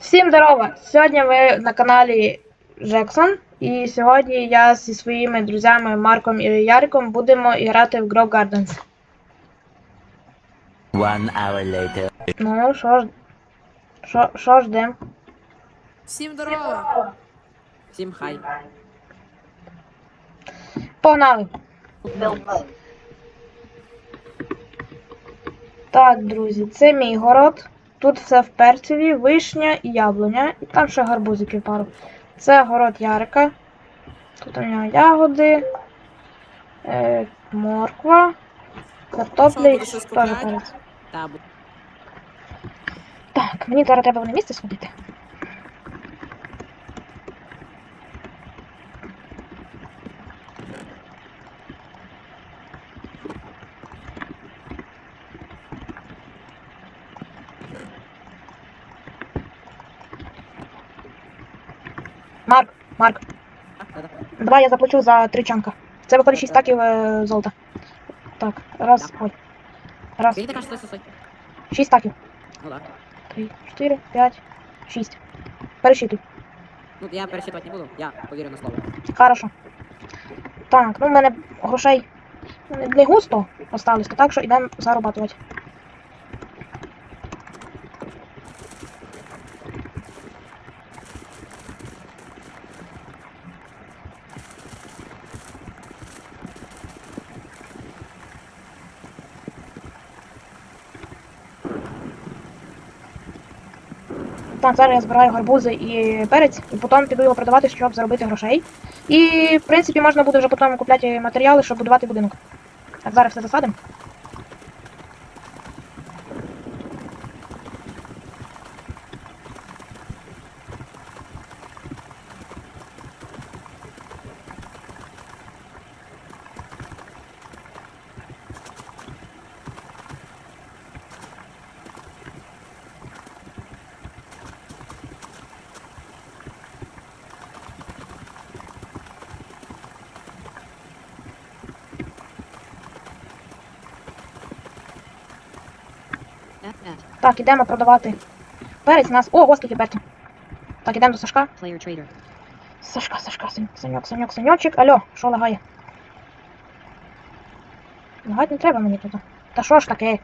Всім здорово! Сьогодні ви на каналі Жексон. І сьогодні я зі своїми друзями Марком і Яриком будемо грати в Grow Gardens. One hour later. Ну, що ж. Що, що ждем? Всім здорово! Всім хай. Погнали! Так, друзі, це мій город. Тут все в перцеві, вишня і яблуня. І там ще гарбузики пару. Це город Ярика. Тут у нього ягоди, е, морква, картопля і теж перець. Так, мені зараз треба на місце сходити. Марк, давай я заплачу за три чанка. Це виходить 6 стаків е, золота. Так, раз, ой. Раз, Скільки ти кажеш. 6 стаків. Ну да. 3, 4, 5, 6. Пересчитуй. Ну, я пересчитувати не буду, я повірю на слово. Хорошо. Так, ну в мене грошей не- не густо осталось, так що йдемо зарабатувати. Так, зараз я збираю гарбузи і перець, і потім піду його продавати, щоб заробити грошей. І, в принципі, можна буде вже потім купляти матеріали, щоб будувати будинок. Так, зараз все засадимо. Так, ідемо продавати. Перець у нас. О, ось скільки перців. Так, ідемо до Сашка. Сашка, Сашка, Саньок, Саньок, Саньочек. Алло, що лагає? Лагать не треба мені тут. Та що ж таке?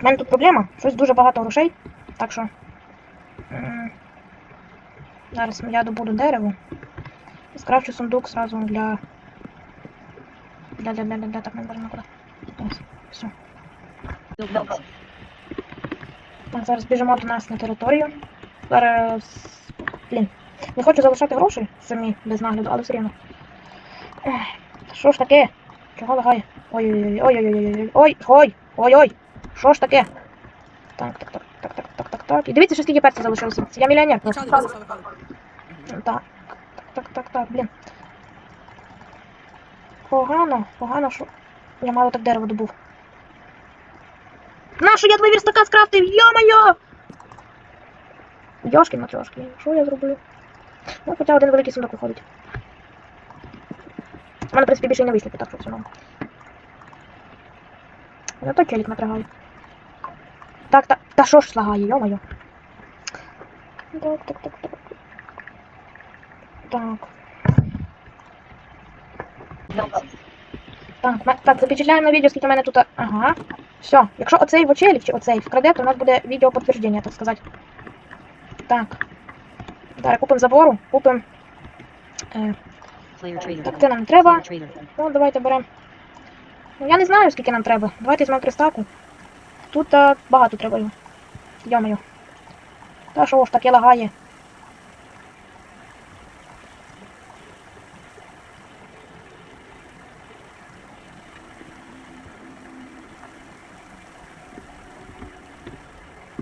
Так, в мене тут проблема. Щось дуже багато грошей. Так що. Зараз я добуду дерево. І скрафчу сундук сразу для. Для, для, для, для, так не можна куди. Все. Так, зараз біжимо до нас на територію. Зараз. Блін. Не хочу залишати гроші самі без нагляду, але все рівно. Що ж таке? Чого лагає? Ой-ой-ой, Що ж таке? Так, так, так, так, так, так, так, так. І дивіться, що скільки перців залишилося. Я мільйонер. виходить. Так, так, так, так, блін. Погано, погано, що я мало так дерево добув. Нащо я твої верстака скрафтив? Йо-моє! Йошкін матрошки, що я зробив? Ну, хоча один великий сундук виходить. У мене, в принципі, більше й не висліпи, так що все одно. То челік напрягає. Так, так, та що ж слагає, йо-моє. Так, так, так, так. Так. Так, так, запечатляємо на відео, скільки в мене тут. Ага. Все. Якщо оцей вочелік чи оцей вкраде, то у нас буде відео підтвердження, так сказати. Так. Зараз купимо забору, купимо. Е, так, це нам треба. Ну, давайте беремо. Ну, я не знаю, скільки нам треба. Давайте візьмемо приставку. Тут а, багато треба його. Йо-моє. Та що ж таке лагає?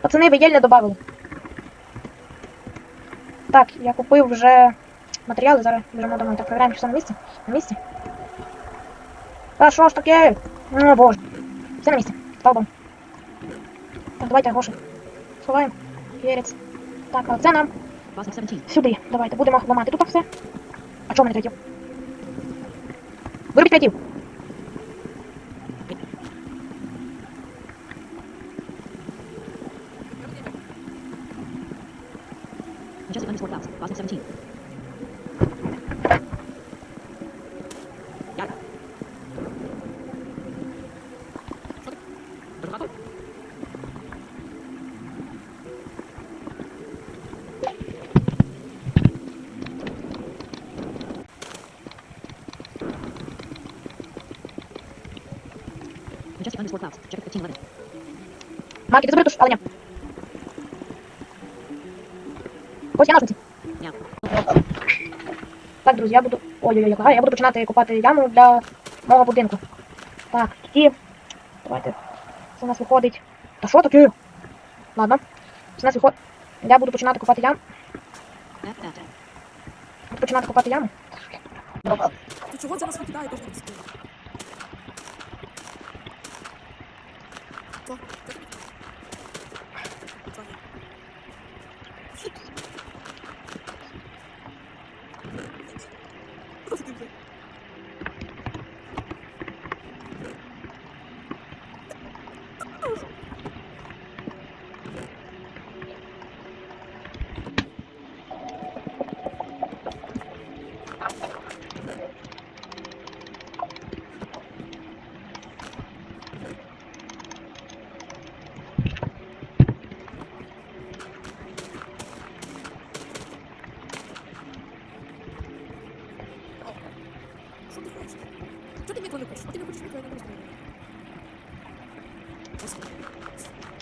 Пацани, ви не додали. Так, я купив вже матеріали, зараз біжимо домой. Так, перевіряємо, що все на місці. На місці. Та що ж таке? О, боже. Все на місці. Так, давайте гроші. Сховаємо. Перець. Так, а це нам Boston 17. сюди. Давайте, будемо ламати тут все. А чому не третів? Виробіть креатив. Majestic underscore clouds. Boston 17. Як? Що ти? Дуже багато? Majestic underscore clouds. Jacket 15 11. Марки, ти забери туш, але ні. Ось я ножниці. Так, друзі, я буду. Ой-ой-ой, як лагає. я буду починати копати яму для мого будинку. Так, тоді. Давайте. Це у нас виходить. Та що таке? Ладно. Це у нас виходить. Я буду починати копати яму. Буду починати копати яму. Ти чого це нас 走走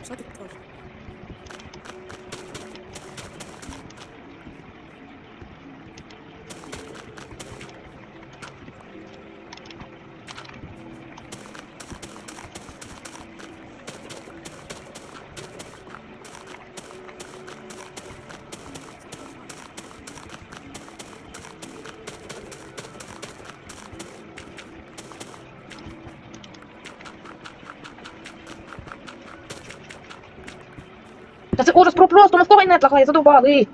Що ти Та це ужас про просто, ну в кого інет лагає, задовбали.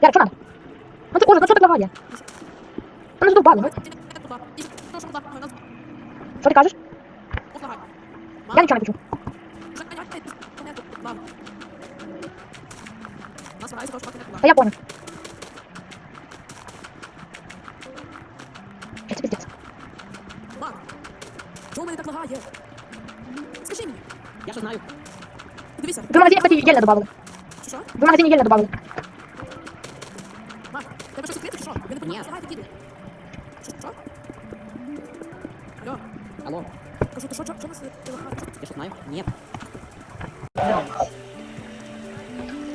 Яр, що надо? Ну це ужас, ну що так лагає? Ну не задовбали, що ти кажеш? Я нічого не почув. Та я понял. Єльне добавили. Що, що? В магазині єльне добавили. Мам, тебе щось відкрито, чи що? Я не понимаю, лагає такі. Що, що? Алло, Алло. кажу, ти що, що, що нас ти лагає? Я що знаю? Ні.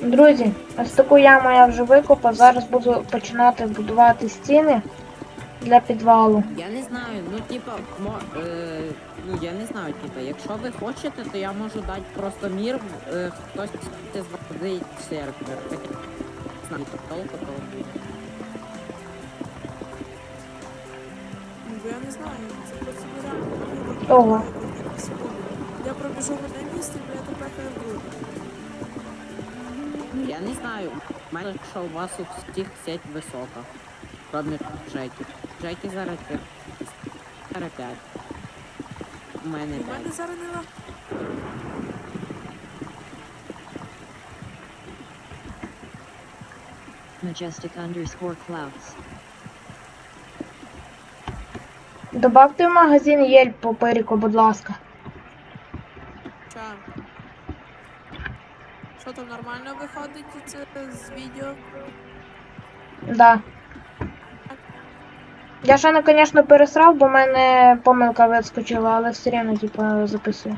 Друзі, ось таку яму я вже викопав. Зараз буду починати будувати стіни для підвалу. Я не знаю, ну типа, мо, е, ну я не знаю, типа, якщо ви хочете, то я можу дати просто мір, е, хтось це зводить сервер. Так, знаю, толку, то Ну, бо я не знаю, це просто нереально. Ого. Я пробіжу в одне місце, бо я тепер в друге. ну я не знаю. У мене що у вас у всіх сеть висока. Кроме Джекі. Джекі зараз ти- зараз 5. У мене У мене зараз не majestic underscore clouds. Добавте в магазин єль по будь ласка. Ча. Що там нормально виходить це з відео? Да. Я не, звісно, пересрав, бо в мене помилка вискочила, але все рівно, типу, записую.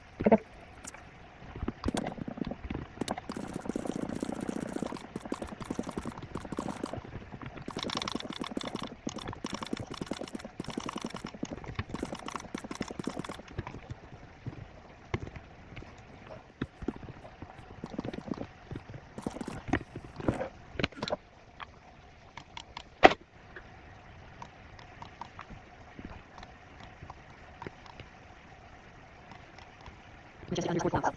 which is underscore form of.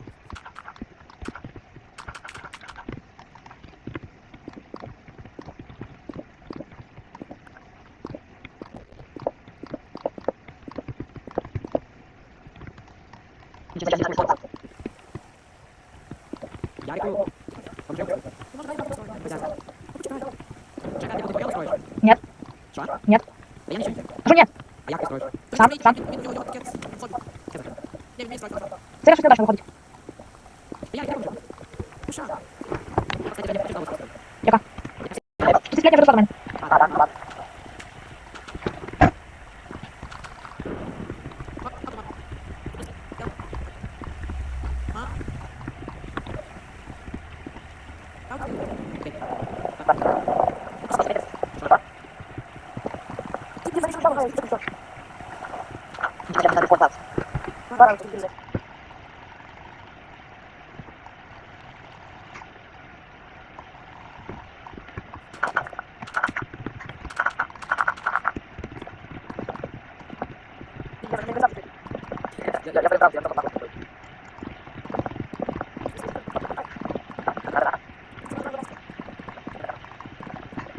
Нет. Нет. Уже нет. Сам. Je ne sais pas,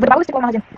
Berbau istiqomah aja.